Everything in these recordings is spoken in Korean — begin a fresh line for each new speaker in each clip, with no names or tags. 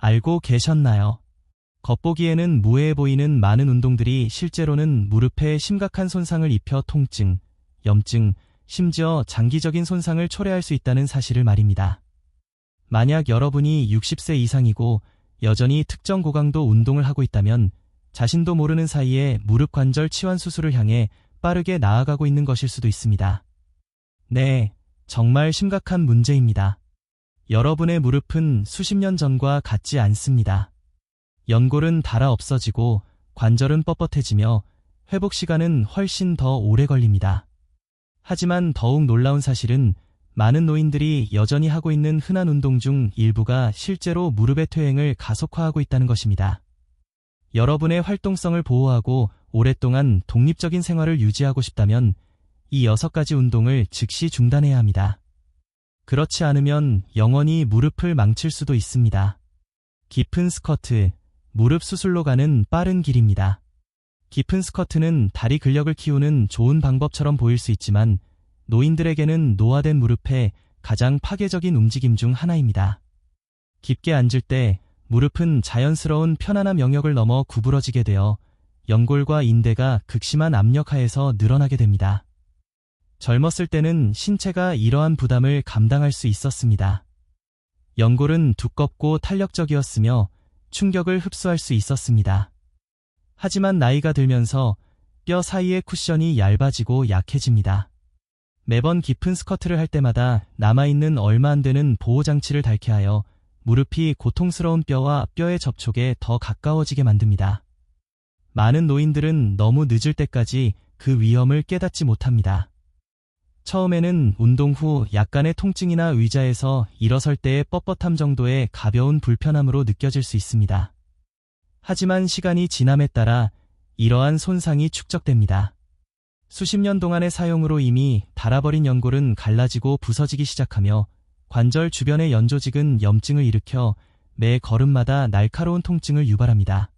알고 계셨나요? 겉보기에는 무해해 보이는 많은 운동들이 실제로는 무릎에 심각한 손상을 입혀 통증, 염증, 심지어 장기적인 손상을 초래할 수 있다는 사실을 말입니다. 만약 여러분이 60세 이상이고 여전히 특정 고강도 운동을 하고 있다면 자신도 모르는 사이에 무릎 관절 치환 수술을 향해 빠르게 나아가고 있는 것일 수도 있습니다. 네, 정말 심각한 문제입니다. 여러분의 무릎은 수십 년 전과 같지 않습니다. 연골은 닳아 없어지고 관절은 뻣뻣해지며 회복 시간은 훨씬 더 오래 걸립니다. 하지만 더욱 놀라운 사실은 많은 노인들이 여전히 하고 있는 흔한 운동 중 일부가 실제로 무릎의 퇴행을 가속화하고 있다는 것입니다. 여러분의 활동성을 보호하고 오랫동안 독립적인 생활을 유지하고 싶다면 이 여섯 가지 운동을 즉시 중단해야 합니다. 그렇지 않으면 영원히 무릎을 망칠 수도 있습니다. 깊은 스커트, 무릎 수술로 가는 빠른 길입니다. 깊은 스커트는 다리 근력을 키우는 좋은 방법처럼 보일 수 있지만 노인들에게는 노화된 무릎의 가장 파괴적인 움직임 중 하나입니다. 깊게 앉을 때 무릎은 자연스러운 편안함 영역을 넘어 구부러지게 되어 연골과 인대가 극심한 압력 하에서 늘어나게 됩니다. 젊었을 때는 신체가 이러한 부담을 감당할 수 있었습니다. 연골은 두껍고 탄력적이었으며 충격을 흡수할 수 있었습니다. 하지만 나이가 들면서 뼈 사이의 쿠션이 얇아지고 약해집니다. 매번 깊은 스커트를 할 때마다 남아있는 얼마 안 되는 보호장치를 닳게 하여 무릎이 고통스러운 뼈와 뼈의 접촉에 더 가까워지게 만듭니다. 많은 노인들은 너무 늦을 때까지 그 위험을 깨닫지 못합니다. 처음에는 운동 후 약간의 통증이나 의자에서 일어설 때의 뻣뻣함 정도의 가벼운 불편함으로 느껴질 수 있습니다. 하지만 시간이 지남에 따라 이러한 손상이 축적됩니다. 수십 년 동안의 사용으로 이미 닳아버린 연골은 갈라지고 부서지기 시작하며 관절 주변의 연조직은 염증을 일으켜 매 걸음마다 날카로운 통증을 유발합니다.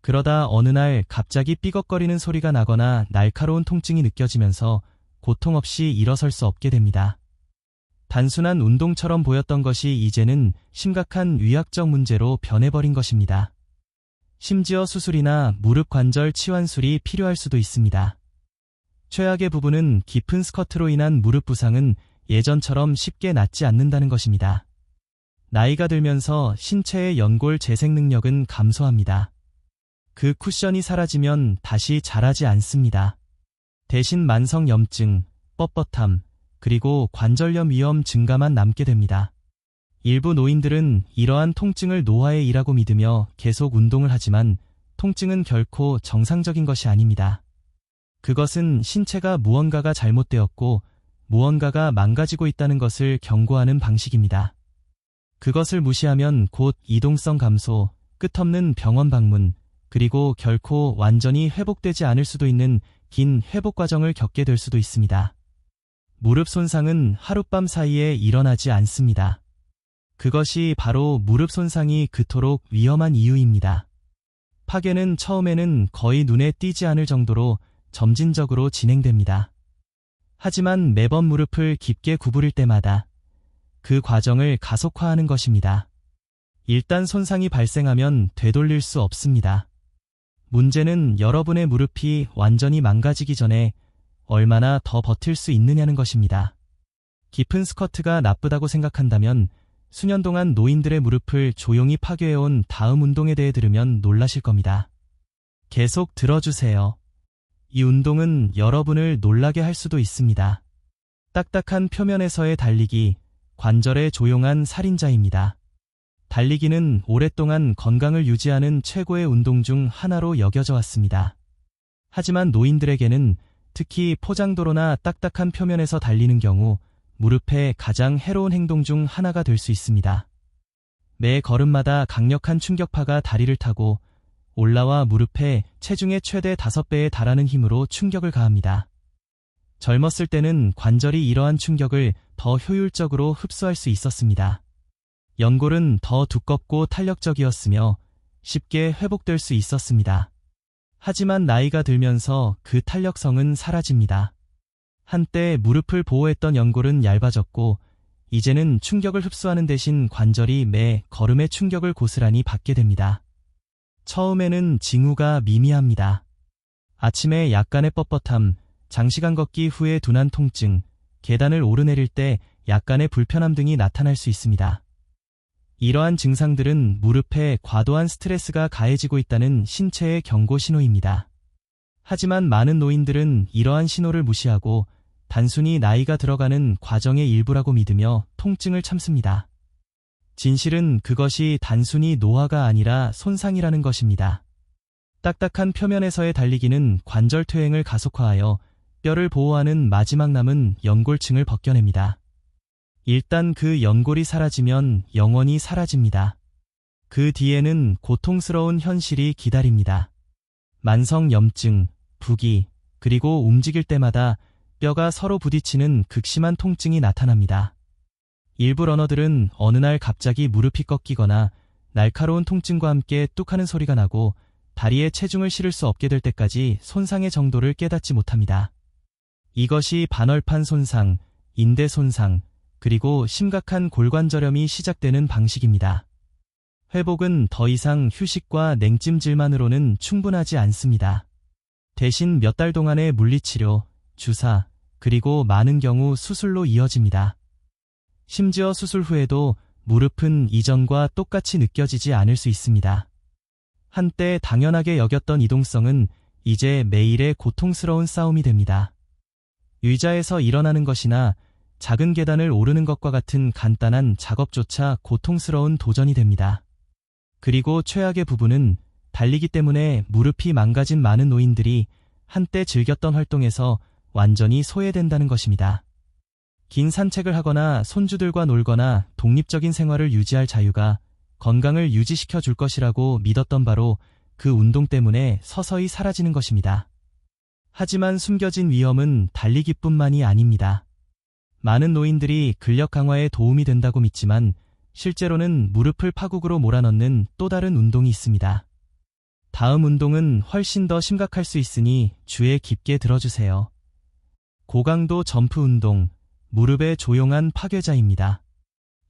그러다 어느 날 갑자기 삐걱거리는 소리가 나거나 날카로운 통증이 느껴지면서 고통 없이 일어설 수 없게 됩니다. 단순한 운동처럼 보였던 것이 이제는 심각한 위약적 문제로 변해버린 것입니다. 심지어 수술이나 무릎 관절 치환술이 필요할 수도 있습니다. 최악의 부분은 깊은 스커트로 인한 무릎 부상은 예전처럼 쉽게 낫지 않는다는 것입니다. 나이가 들면서 신체의 연골 재생 능력은 감소합니다. 그 쿠션이 사라지면 다시 자라지 않습니다. 대신 만성 염증, 뻣뻣함, 그리고 관절염 위험 증가만 남게 됩니다. 일부 노인들은 이러한 통증을 노화의 일하고 믿으며 계속 운동을 하지만 통증은 결코 정상적인 것이 아닙니다. 그것은 신체가 무언가가 잘못되었고 무언가가 망가지고 있다는 것을 경고하는 방식입니다. 그것을 무시하면 곧 이동성 감소, 끝없는 병원 방문, 그리고 결코 완전히 회복되지 않을 수도 있는 긴 회복 과정을 겪게 될 수도 있습니다. 무릎 손상은 하룻밤 사이에 일어나지 않습니다. 그것이 바로 무릎 손상이 그토록 위험한 이유입니다. 파괴는 처음에는 거의 눈에 띄지 않을 정도로 점진적으로 진행됩니다. 하지만 매번 무릎을 깊게 구부릴 때마다 그 과정을 가속화하는 것입니다. 일단 손상이 발생하면 되돌릴 수 없습니다. 문제는 여러분의 무릎이 완전히 망가지기 전에 얼마나 더 버틸 수 있느냐는 것입니다. 깊은 스커트가 나쁘다고 생각한다면 수년 동안 노인들의 무릎을 조용히 파괴해온 다음 운동에 대해 들으면 놀라실 겁니다. 계속 들어주세요. 이 운동은 여러분을 놀라게 할 수도 있습니다. 딱딱한 표면에서의 달리기, 관절의 조용한 살인자입니다. 달리기는 오랫동안 건강을 유지하는 최고의 운동 중 하나로 여겨져 왔습니다. 하지만 노인들에게는 특히 포장도로나 딱딱한 표면에서 달리는 경우 무릎의 가장 해로운 행동 중 하나가 될 수 있습니다. 매 걸음마다 강력한 충격파가 다리를 타고 올라와 무릎에 체중의 최대 5배에 달하는 힘으로 충격을 가합니다. 젊었을 때는 관절이 이러한 충격을 더 효율적으로 흡수할 수 있었습니다. 연골은 더 두껍고 탄력적이었으며 쉽게 회복될 수 있었습니다. 하지만 나이가 들면서 그 탄력성은 사라집니다. 한때 무릎을 보호했던 연골은 얇아졌고 이제는 충격을 흡수하는 대신 관절이 매 걸음의 충격을 고스란히 받게 됩니다. 처음에는 징후가 미미합니다. 아침에 약간의 뻣뻣함, 장시간 걷기 후에 둔한 통증, 계단을 오르내릴 때 약간의 불편함 등이 나타날 수 있습니다. 이러한 증상들은 무릎에 과도한 스트레스가 가해지고 있다는 신체의 경고 신호입니다. 하지만 많은 노인들은 이러한 신호를 무시하고 단순히 나이가 들어가는 과정의 일부라고 믿으며 통증을 참습니다. 진실은 그것이 단순히 노화가 아니라 손상이라는 것입니다. 딱딱한 표면에서의 달리기는 관절 퇴행을 가속화하여 뼈를 보호하는 마지막 남은 연골층을 벗겨냅니다. 일단 그 연골이 사라지면 영원히 사라집니다. 그 뒤에는 고통스러운 현실이 기다립니다. 만성 염증, 부기, 그리고 움직일 때마다 뼈가 서로 부딪히는 극심한 통증이 나타납니다. 일부 러너들은 어느 날 갑자기 무릎이 꺾이거나 날카로운 통증과 함께 뚝 하는 소리가 나고 다리에 체중을 실을 수 없게 될 때까지 손상의 정도를 깨닫지 못합니다. 이것이 반월판 손상, 인대 손상, 그리고 심각한 골관절염이 시작되는 방식입니다. 회복은 더 이상 휴식과 냉찜질만으로는 충분하지 않습니다. 대신 몇 달 동안의 물리치료, 주사, 그리고 많은 경우 수술로 이어집니다. 심지어 수술 후에도 무릎은 이전과 똑같이 느껴지지 않을 수 있습니다. 한때 당연하게 여겼던 이동성은 이제 매일의 고통스러운 싸움이 됩니다. 의자에서 일어나는 것이나 작은 계단을 오르는 것과 같은 간단한 작업조차 고통스러운 도전이 됩니다. 그리고 최악의 부분은 달리기 때문에 무릎이 망가진 많은 노인들이 한때 즐겼던 활동에서 완전히 소외된다는 것입니다. 긴 산책을 하거나 손주들과 놀거나 독립적인 생활을 유지할 자유가 건강을 유지시켜 줄 것이라고 믿었던 바로 그 운동 때문에 서서히 사라지는 것입니다. 하지만 숨겨진 위험은 달리기뿐만이 아닙니다. 많은 노인들이 근력 강화에 도움이 된다고 믿지만 실제로는 무릎을 파국으로 몰아넣는 또 다른 운동이 있습니다. 다음 운동은 훨씬 더 심각할 수 있으니 주에 깊게 들어주세요. 고강도 점프 운동, 무릎의 조용한 파괴자입니다.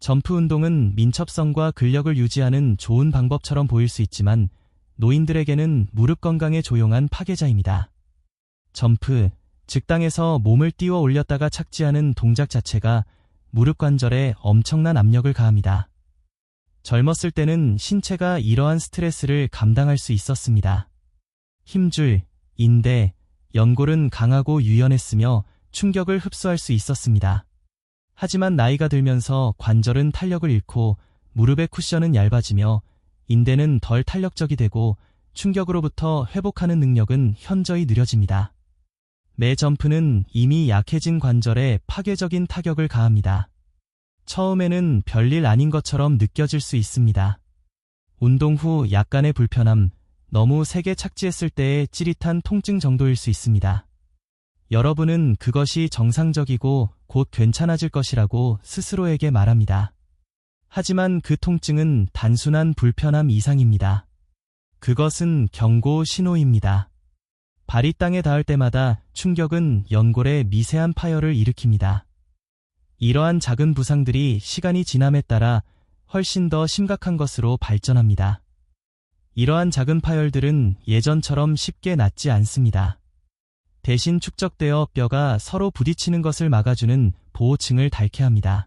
점프 운동은 민첩성과 근력을 유지하는 좋은 방법처럼 보일 수 있지만 노인들에게는 무릎 건강의 조용한 파괴자입니다. 점프, 즉 땅에서 몸을 띄워 올렸다가 착지하는 동작 자체가 무릎 관절에 엄청난 압력을 가합니다. 젊었을 때는 신체가 이러한 스트레스를 감당할 수 있었습니다. 힘줄, 인대, 연골은 강하고 유연했으며 충격을 흡수할 수 있었습니다. 하지만 나이가 들면서 관절은 탄력을 잃고 무릎의 쿠션은 얇아지며 인대는 덜 탄력적이 되고 충격으로부터 회복하는 능력은 현저히 느려집니다. 매 점프는 이미 약해진 관절에 파괴적인 타격을 가합니다. 처음에는 별일 아닌 것처럼 느껴질 수 있습니다. 운동 후 약간의 불편함, 너무 세게 착지했을 때의 찌릿한 통증 정도일 수 있습니다. 여러분은 그것이 정상적이고 곧 괜찮아질 것이라고 스스로에게 말합니다. 하지만 그 통증은 단순한 불편함 이상입니다. 그것은 경고 신호입니다. 발이 땅에 닿을 때마다 충격은 연골에 미세한 파열을 일으킵니다. 이러한 작은 부상들이 시간이 지남에 따라 훨씬 더 심각한 것으로 발전합니다. 이러한 작은 파열들은 예전처럼 쉽게 낫지 않습니다. 대신 축적되어 뼈가 서로 부딪히는 것을 막아주는 보호층을 닳게 합니다.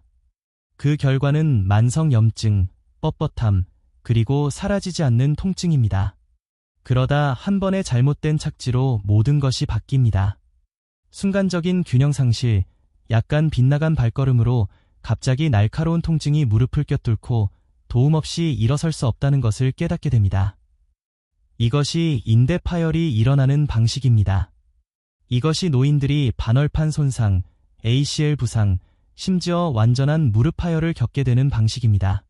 그 결과는 만성 염증, 뻣뻣함, 그리고 사라지지 않는 통증입니다. 그러다 한 번의 잘못된 착지로 모든 것이 바뀝니다. 순간적인 균형 상실, 약간 빗나간 발걸음으로 갑자기 날카로운 통증이 무릎을 껴뚫고 도움 없이 일어설 수 없다는 것을 깨닫게 됩니다. 이것이 인대 파열이 일어나는 방식입니다. 이것이 노인들이 반월판 손상, ACL 부상, 심지어 완전한 무릎 파열을 겪게 되는 방식입니다.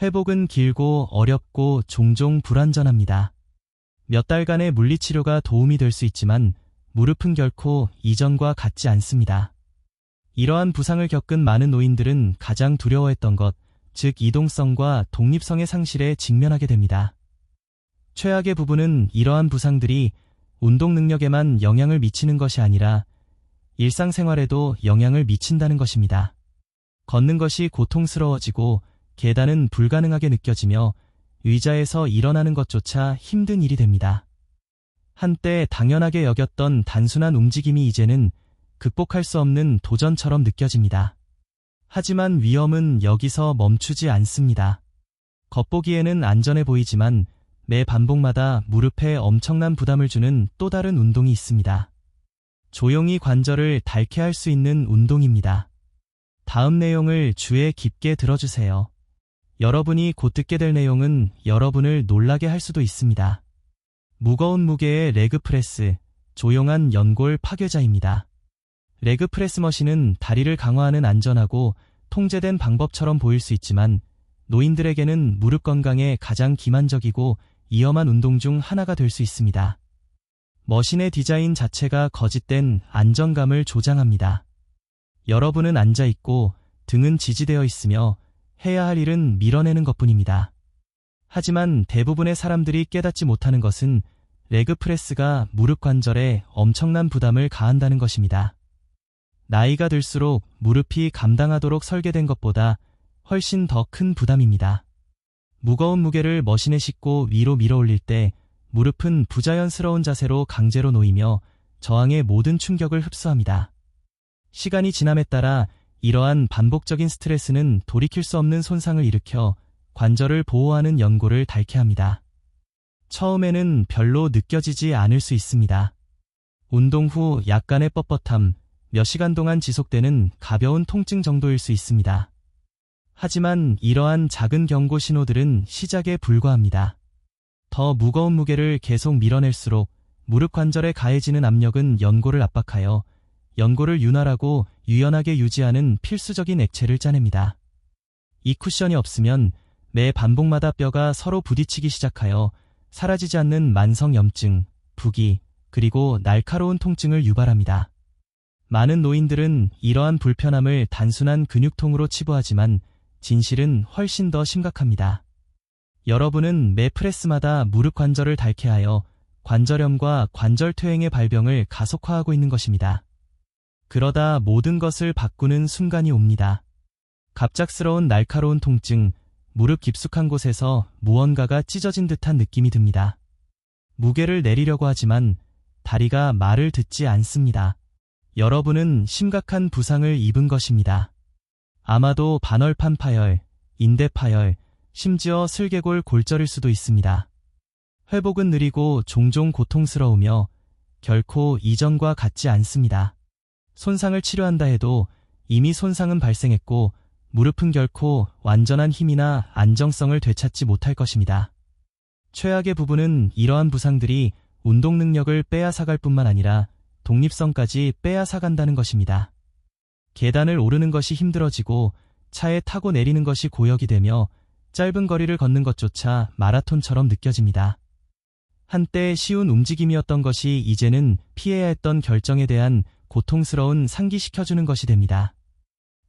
회복은 길고 어렵고 종종 불완전합니다. 몇 달간의 물리치료가 도움이 될 수 있지만 무릎은 결코 이전과 같지 않습니다. 이러한 부상을 겪은 많은 노인들은 가장 두려워했던 것, 즉 이동성과 독립성의 상실에 직면하게 됩니다. 최악의 부분은 이러한 부상들이 운동 능력에만 영향을 미치는 것이 아니라 일상생활에도 영향을 미친다는 것입니다. 걷는 것이 고통스러워지고 계단은 불가능하게 느껴지며 의자에서 일어나는 것조차 힘든 일이 됩니다. 한때 당연하게 여겼던 단순한 움직임이 이제는 극복할 수 없는 도전처럼 느껴집니다. 하지만 위험은 여기서 멈추지 않습니다. 겉보기에는 안전해 보이지만 매 반복마다 무릎에 엄청난 부담을 주는 또 다른 운동이 있습니다. 조용히 관절을 닳게 할 수 있는 운동입니다. 다음 내용을 주에 깊게 들어주세요. 여러분이 곧 듣게 될 내용은 여러분을 놀라게 할 수도 있습니다. 무거운 무게의 레그 프레스, 조용한 연골 파괴자입니다. 레그 프레스 머신은 다리를 강화하는 안전하고 통제된 방법처럼 보일 수 있지만 노인들에게는 무릎 건강에 가장 기만적이고 위험한 운동 중 하나가 될 수 있습니다. 머신의 디자인 자체가 거짓된 안정감을 조장합니다. 여러분은 앉아 있고 등은 지지되어 있으며 해야 할 일은 밀어내는 것 뿐입니다. 하지만 대부분의 사람들이 깨닫지 못하는 것은 레그 프레스가 무릎 관절에 엄청난 부담을 가한다는 것입니다. 나이가 들수록 무릎이 감당하도록 설계된 것보다 훨씬 더 큰 부담입니다. 무거운 무게를 머신에 싣고 위로 밀어 올릴 때 무릎은 부자연스러운 자세로 강제로 놓이며 저항의 모든 충격을 흡수합니다. 시간이 지남에 따라 이러한 반복적인 스트레스는 돌이킬 수 없는 손상을 일으켜 관절을 보호하는 연골을 닳게 합니다. 처음에는 별로 느껴지지 않을 수 있습니다. 운동 후 약간의 뻣뻣함, 몇 시간 동안 지속되는 가벼운 통증 정도일 수 있습니다. 하지만 이러한 작은 경고 신호들은 시작에 불과합니다. 더 무거운 무게를 계속 밀어낼수록 무릎 관절에 가해지는 압력은 연골을 압박하여 연골을 윤활하고 유연하게 유지하는 필수적인 액체를 짜냅니다. 이 쿠션이 없으면 매 반복마다 뼈가 서로 부딪히기 시작하여 사라지지 않는 만성 염증, 부기, 그리고 날카로운 통증을 유발합니다. 많은 노인들은 이러한 불편함을 단순한 근육통으로 치부하지만 진실은 훨씬 더 심각합니다. 여러분은 매 프레스마다 무릎 관절을 닳게 하여 관절염과 관절 퇴행의 발병을 가속화하고 있는 것입니다. 그러다 모든 것을 바꾸는 순간이 옵니다. 갑작스러운 날카로운 통증, 무릎 깊숙한 곳에서 무언가가 찢어진 듯한 느낌이 듭니다. 무게를 내리려고 하지만 다리가 말을 듣지 않습니다. 여러분은 심각한 부상을 입은 것입니다. 아마도 반월판 파열, 인대 파열, 심지어 슬개골 골절일 수도 있습니다. 회복은 느리고 종종 고통스러우며 결코 이전과 같지 않습니다. 손상을 치료한다 해도 이미 손상은 발생했고 무릎은 결코 완전한 힘이나 안정성을 되찾지 못할 것입니다. 최악의 부분은 이러한 부상들이 운동 능력을 빼앗아갈 뿐만 아니라 독립성까지 빼앗아간다는 것입니다. 계단을 오르는 것이 힘들어지고 차에 타고 내리는 것이 고역이 되며 짧은 거리를 걷는 것조차 마라톤처럼 느껴집니다. 한때 쉬운 움직임이었던 것이 이제는 피해야 했던 결정에 대한 고통스러운 상기시켜주는 것이 됩니다.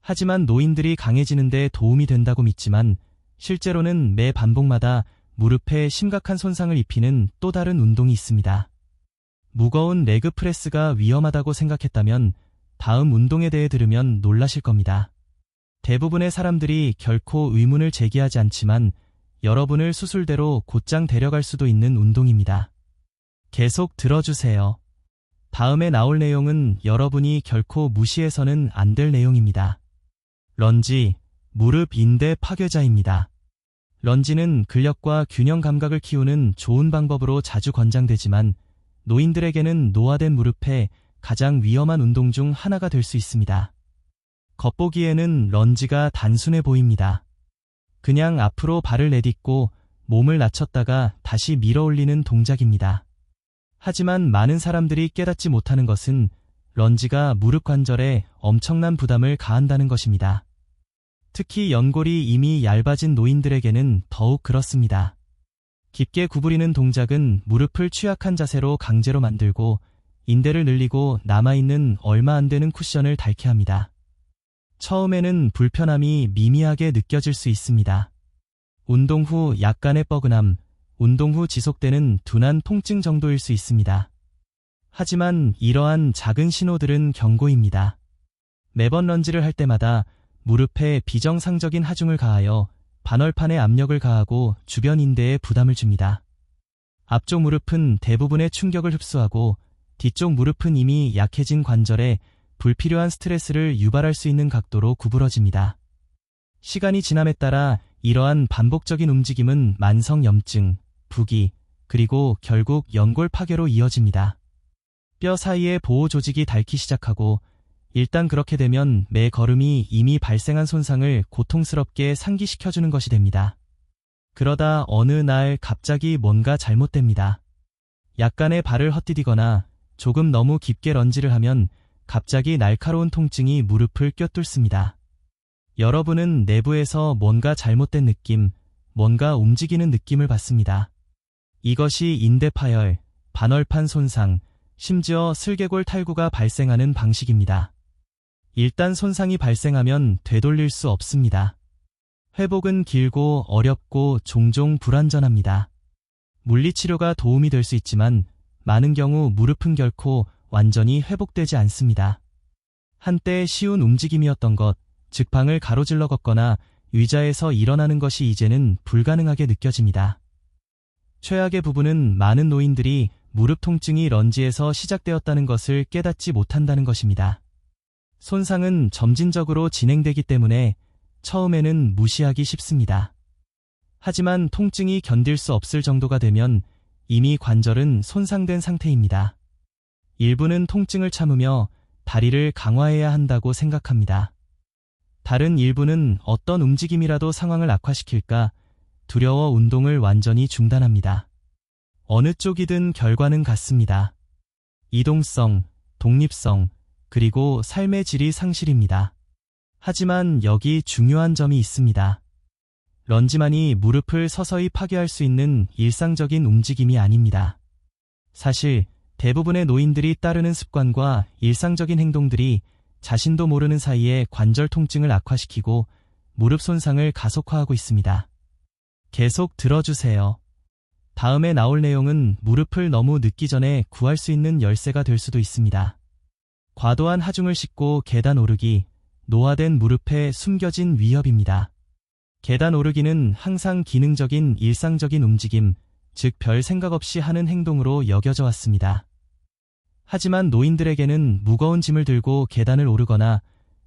하지만 노인들이 강해지는 데 도움이 된다고 믿지만 실제로는 매 반복마다 무릎에 심각한 손상을 입히는 또 다른 운동이 있습니다. 무거운 레그 프레스가 위험하다고 생각했다면 다음 운동에 대해 들으면 놀라실 겁니다. 대부분의 사람들이 결코 의문을 제기하지 않지만 여러분을 수술대로 곧장 데려갈 수도 있는 운동입니다. 계속 들어주세요. 다음에 나올 내용은 여러분이 결코 무시해서는 안 될 내용입니다. 런지, 무릎 인대 파괴자입니다. 런지는 근력과 균형 감각을 키우는 좋은 방법으로 자주 권장되지만 노인들에게는 노화된 무릎에 가장 위험한 운동 중 하나가 될 수 있습니다. 겉보기에는 런지가 단순해 보입니다. 그냥 앞으로 발을 내딛고 몸을 낮췄다가 다시 밀어 올리는 동작입니다. 하지만 많은 사람들이 깨닫지 못하는 것은 런지가 무릎 관절에 엄청난 부담을 가한다는 것입니다. 특히 연골이 이미 얇아진 노인들에게는 더욱 그렇습니다. 깊게 구부리는 동작은 무릎을 취약한 자세로 강제로 만들고 인대를 늘리고 남아있는 얼마 안 되는 쿠션을 닳게 합니다. 처음에는 불편함이 미미하게 느껴질 수 있습니다. 운동 후 약간의 뻐근함, 운동 후 지속되는 둔한 통증 정도일 수 있습니다. 하지만 이러한 작은 신호들은 경고입니다. 매번 런지를 할 때마다 무릎에 비정상적인 하중을 가하여 반월판에 압력을 가하고 주변 인대에 부담을 줍니다. 앞쪽 무릎은 대부분의 충격을 흡수하고 뒤쪽 무릎은 이미 약해진 관절에 불필요한 스트레스를 유발할 수 있는 각도로 구부러집니다. 시간이 지남에 따라 이러한 반복적인 움직임은 만성염증, 부기, 그리고 결국 연골 파괴로 이어집니다. 뼈 사이의 보호 조직이 닳기 시작하고 일단 그렇게 되면 매 걸음이 이미 발생한 손상을 고통스럽게 상기시켜주는 것이 됩니다. 그러다 어느 날 갑자기 뭔가 잘못됩니다. 약간의 발을 헛디디거나 조금 너무 깊게 런지를 하면 갑자기 날카로운 통증이 무릎을 꿰뚫습니다. 여러분은 내부에서 뭔가 잘못된 느낌, 뭔가 움직이는 느낌을 받습니다. 이것이 인대 파열, 반월판 손상, 심지어 슬개골 탈구가 발생하는 방식입니다. 일단 손상이 발생하면 되돌릴 수 없습니다. 회복은 길고 어렵고 종종 불완전합니다. 물리치료가 도움이 될 수 있지만 많은 경우 무릎은 결코 완전히 회복되지 않습니다. 한때 쉬운 움직임이었던 것, 즉 방을 가로질러 걷거나 의자에서 일어나는 것이 이제는 불가능하게 느껴집니다. 최악의 부분은 많은 노인들이 무릎 통증이 런지에서 시작되었다는 것을 깨닫지 못한다는 것입니다. 손상은 점진적으로 진행되기 때문에 처음에는 무시하기 쉽습니다. 하지만 통증이 견딜 수 없을 정도가 되면 이미 관절은 손상된 상태입니다. 일부는 통증을 참으며 다리를 강화해야 한다고 생각합니다. 다른 일부는 어떤 움직임이라도 상황을 악화시킬까 두려워 운동을 완전히 중단합니다. 어느 쪽이든 결과는 같습니다. 이동성, 독립성, 그리고 삶의 질이 상실입니다. 하지만 여기 중요한 점이 있습니다. 런지만이 무릎을 서서히 파괴할 수 있는 일상적인 움직임이 아닙니다. 사실 대부분의 노인들이 따르는 습관과 일상적인 행동들이 자신도 모르는 사이에 관절 통증을 악화시키고 무릎 손상을 가속화하고 있습니다. 계속 들어주세요. 다음에 나올 내용은 무릎을 너무 늦기 전에 구할 수 있는 열쇠가 될 수도 있습니다. 과도한 하중을 싣고 계단 오르기, 노화된 무릎에 숨겨진 위협입니다. 계단 오르기는 항상 기능적인 일상적인 움직임, 즉 별 생각 없이 하는 행동으로 여겨져 왔습니다. 하지만 노인들에게는 무거운 짐을 들고 계단을 오르거나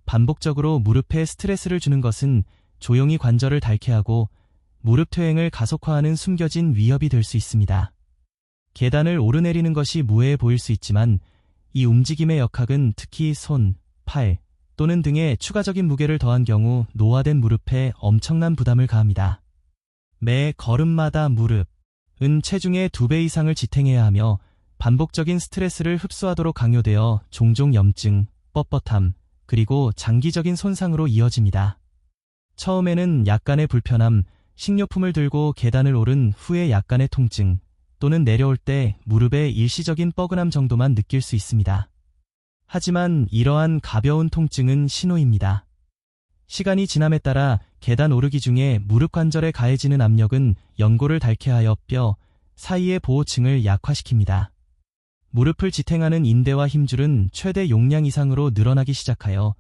반복적으로 무릎에 스트레스를 주는 것은 조용히 관절을 닳게 하고 무릎 퇴행을 가속화하는 숨겨진 위협이 될 수 있습니다. 계단을 오르내리는 것이 무해해 보일 수 있지만 이 움직임의 역학은 특히 손, 팔 또는 등에 추가적인 무게를 더한 경우 노화된 무릎에 엄청난 부담을 가합니다. 매 걸음마다 무릎은 체중의 두배 이상을 지탱해야 하며 반복적인 스트레스를 흡수하도록 강요되어 종종 염증, 뻣뻣함, 그리고 장기적인 손상으로 이어집니다. 처음에는 약간의 불편함, 식료품을 들고 계단을 오른 후에 약간의 통증, 또는 내려올 때 무릎의 일시적인 뻐근함 정도만 느낄 수 있습니다. 하지만 이러한 가벼운 통증은 신호입니다. 시간이 지남에 따라 계단 오르기 중에 무릎 관절에 가해지는 압력은 연골을 닳게 하여 뼈 사이의 보호층을 약화시킵니다. 무릎을 지탱하는 인대와 힘줄은 최대 용량 이상으로 늘어나기 시작하여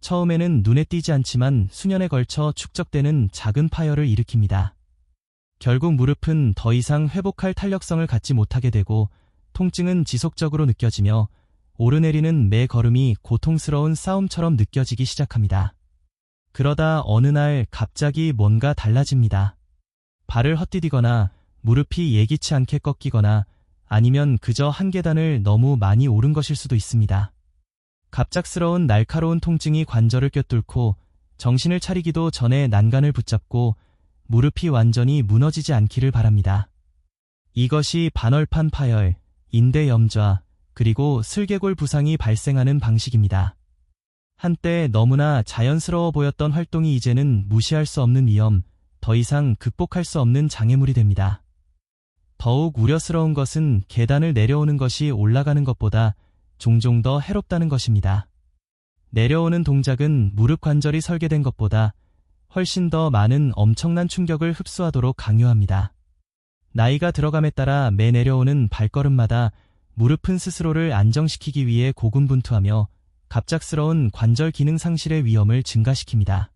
처음에는 눈에 띄지 않지만 수년에 걸쳐 축적되는 작은 파열을 일으킵니다. 결국 무릎은 더 이상 회복할 탄력성을 갖지 못하게 되고 통증은 지속적으로 느껴지며 오르내리는 매 걸음이 고통스러운 싸움처럼 느껴지기 시작합니다. 그러다 어느 날 갑자기 뭔가 달라집니다. 발을 헛디디거나 무릎이 예기치 않게 꺾이거나 아니면 그저 한 계단을 너무 많이 오른 것일 수도 있습니다. 갑작스러운 날카로운 통증이 관절을 꿰뚫고 정신을 차리기도 전에 난간을 붙잡고 무릎이 완전히 무너지지 않기를 바랍니다. 이것이 반월판 파열, 인대 염좌, 그리고 슬개골 부상이 발생하는 방식입니다. 한때 너무나 자연스러워 보였던 활동이 이제는 무시할 수 없는 위험, 더 이상 극복할 수 없는 장애물이 됩니다. 더욱 우려스러운 것은 계단을 내려오는 것이 올라가는 것보다 종종 더 해롭다는 것입니다. 내려오는 동작은 무릎 관절이 설계된 것보다 훨씬 더 많은 엄청난 충격을 흡수하도록 강요합니다. 나이가 들어감에 따라 매 내려오는 발걸음마다 무릎은 스스로를 안정시키기 위해 고군분투하며 갑작스러운 관절 기능 상실의 위험을 증가시킵니다.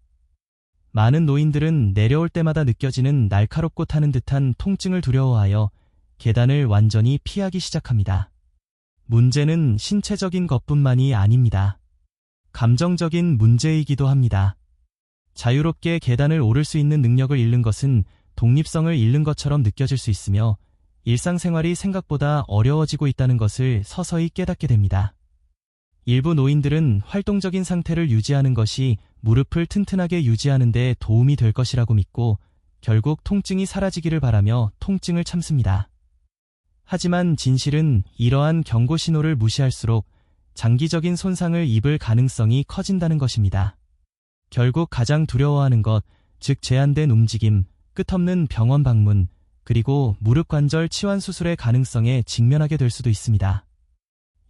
많은 노인들은 내려올 때마다 느껴지는 날카롭고 타는 듯한 통증을 두려워하여 계단을 완전히 피하기 시작합니다. 문제는 신체적인 것뿐만이 아닙니다. 감정적인 문제이기도 합니다. 자유롭게 계단을 오를 수 있는 능력을 잃는 것은 독립성을 잃는 것처럼 느껴질 수 있으며 일상생활이 생각보다 어려워지고 있다는 것을 서서히 깨닫게 됩니다. 일부 노인들은 활동적인 상태를 유지하는 것이 무릎을 튼튼하게 유지하는 데 도움이 될 것이라고 믿고 결국 통증이 사라지기를 바라며 통증을 참습니다. 하지만 진실은 이러한 경고 신호를 무시할수록 장기적인 손상을 입을 가능성이 커진다는 것입니다. 결국 가장 두려워하는 것, 즉 제한된 움직임, 끝없는 병원 방문, 그리고 무릎 관절 치환 수술의 가능성에 직면하게 될 수도 있습니다.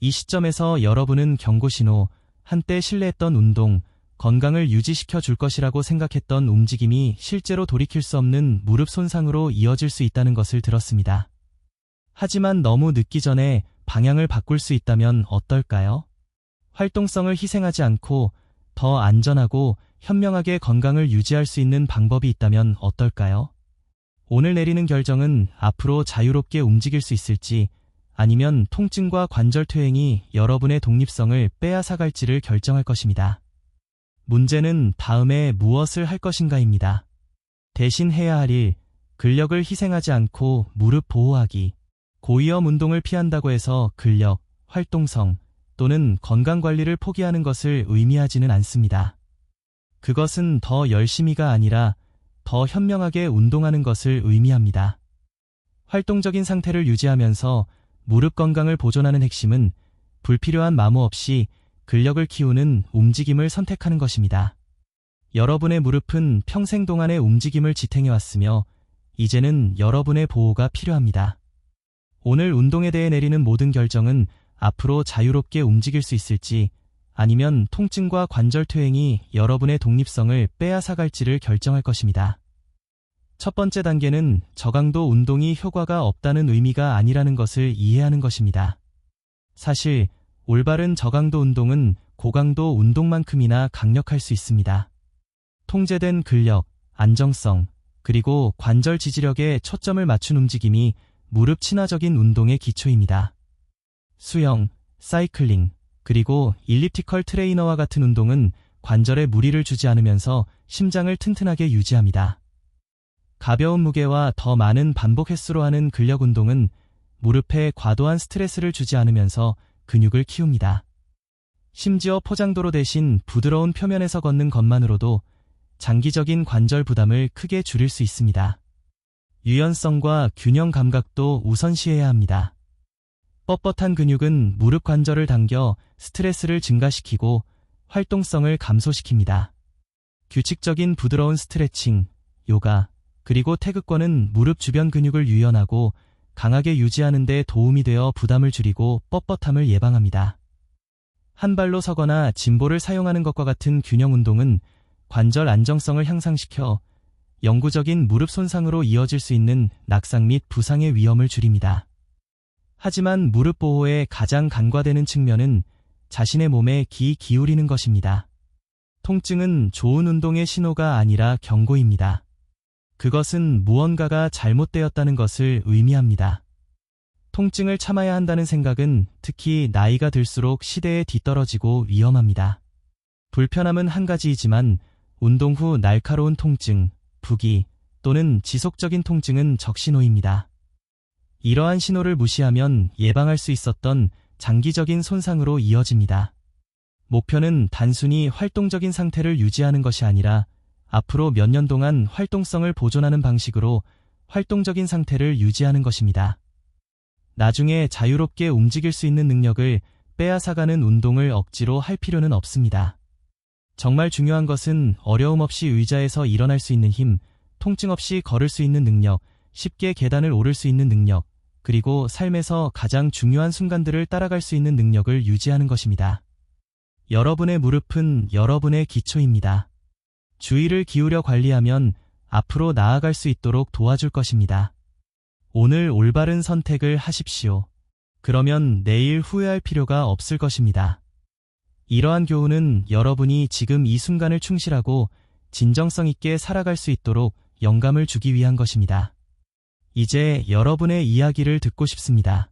이 시점에서 여러분은 경고 신호, 한때 신뢰했던 운동, 건강을 유지시켜 줄 것이라고 생각했던 움직임이 실제로 돌이킬 수 없는 무릎 손상으로 이어질 수 있다는 것을 들었습니다. 하지만 너무 늦기 전에 방향을 바꿀 수 있다면 어떨까요? 활동성을 희생하지 않고 더 안전하고 현명하게 건강을 유지할 수 있는 방법이 있다면 어떨까요? 오늘 내리는 결정은 앞으로 자유롭게 움직일 수 있을지 아니면 통증과 관절 퇴행이 여러분의 독립성을 빼앗아갈지를 결정할 것입니다. 문제는 다음에 무엇을 할 것인가입니다. 대신 해야 할 일, 근력을 희생하지 않고 무릎 보호하기. 고위험 운동을 피한다고 해서 근력, 활동성 또는 건강 관리를 포기하는 것을 의미하지는 않습니다. 그것은 더 열심히가 아니라 더 현명하게 운동하는 것을 의미합니다. 활동적인 상태를 유지하면서 무릎 건강을 보존하는 핵심은 불필요한 마모 없이 근력을 키우는 움직임을 선택하는 것입니다. 여러분의 무릎은 평생 동안의 움직임을 지탱해왔으며 이제는 여러분의 보호가 필요합니다. 오늘 운동에 대해 내리는 모든 결정은 앞으로 자유롭게 움직일 수 있을지 아니면 통증과 관절 퇴행이 여러분의 독립성을 빼앗아갈지를 결정할 것입니다. 첫 번째 단계는 저강도 운동이 효과가 없다는 의미가 아니라는 것을 이해하는 것입니다. 사실 올바른 저강도 운동은 고강도 운동만큼이나 강력할 수 있습니다. 통제된 근력, 안정성, 그리고 관절 지지력에 초점을 맞춘 움직임이 무릎 친화적인 운동의 기초입니다. 수영, 사이클링, 그리고 일리프티컬 트레이너와 같은 운동은 관절에 무리를 주지 않으면서 심장을 튼튼하게 유지합니다. 가벼운 무게와 더 많은 반복 횟수로 하는 근력 운동은 무릎에 과도한 스트레스를 주지 않으면서 근육을 키웁니다. 심지어 포장도로 대신 부드러운 표면에서 걷는 것만으로도 장기적인 관절 부담을 크게 줄일 수 있습니다. 유연성과 균형 감각도 우선시해야 합니다. 뻣뻣한 근육은 무릎 관절을 당겨 스트레스를 증가시키고 활동성을 감소시킵니다. 규칙적인 부드러운 스트레칭, 요가, 그리고 태극권은 무릎 주변 근육을 유연하고 강하게 유지하는 데 도움이 되어 부담을 줄이고 뻣뻣함을 예방합니다. 한 발로 서거나 짐볼을 사용하는 것과 같은 균형 운동은 관절 안정성을 향상시켜 영구적인 무릎 손상으로 이어질 수 있는 낙상 및 부상의 위험을 줄입니다. 하지만 무릎 보호에 가장 간과되는 측면은 자신의 몸에 기 기울이는 것입니다. 통증은 좋은 운동의 신호가 아니라 경고입니다. 그것은 무언가가 잘못되었다는 것을 의미합니다. 통증을 참아야 한다는 생각은 특히 나이가 들수록 시대에 뒤떨어지고 위험합니다. 불편함은 한 가지이지만 운동 후 날카로운 통증, 부기 또는 지속적인 통증은 적신호입니다. 이러한 신호를 무시하면 예방할 수 있었던 장기적인 손상으로 이어집니다. 목표는 단순히 활동적인 상태를 유지하는 것이 아니라 앞으로 몇 년 동안 활동성을 보존하는 방식으로 활동적인 상태를 유지하는 것입니다. 나중에 자유롭게 움직일 수 있는 능력을 빼앗아가는 운동을 억지로 할 필요는 없습니다. 정말 중요한 것은 어려움 없이 의자에서 일어날 수 있는 힘, 통증 없이 걸을 수 있는 능력, 쉽게 계단을 오를 수 있는 능력, 그리고 삶에서 가장 중요한 순간들을 따라갈 수 있는 능력을 유지하는 것입니다. 여러분의 무릎은 여러분의 기초입니다. 주의를 기울여 관리하면 앞으로 나아갈 수 있도록 도와줄 것입니다. 오늘 올바른 선택을 하십시오. 그러면 내일 후회할 필요가 없을 것입니다. 이러한 교훈은 여러분이 지금 이 순간을 충실하고 진정성 있게 살아갈 수 있도록 영감을 주기 위한 것입니다. 이제 여러분의 이야기를 듣고 싶습니다.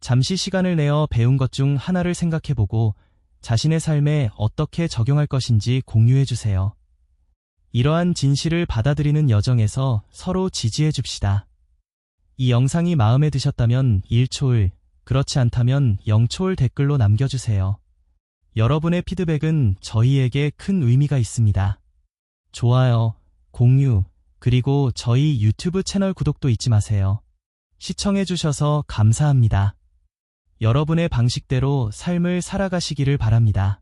잠시 시간을 내어 배운 것 중 하나를 생각해보고 자신의 삶에 어떻게 적용할 것인지 공유해 주세요. 이러한 진실을 받아들이는 여정에서 서로 지지해 줍시다. 이 영상이 마음에 드셨다면 1초을, 그렇지 않다면 0초을 댓글로 남겨주세요. 여러분의 피드백은 저희에게 큰 의미가 있습니다. 좋아요, 공유, 그리고 저희 유튜브 채널 구독도 잊지 마세요. 시청해주셔서 감사합니다. 여러분의 방식대로 삶을 살아가시기를 바랍니다.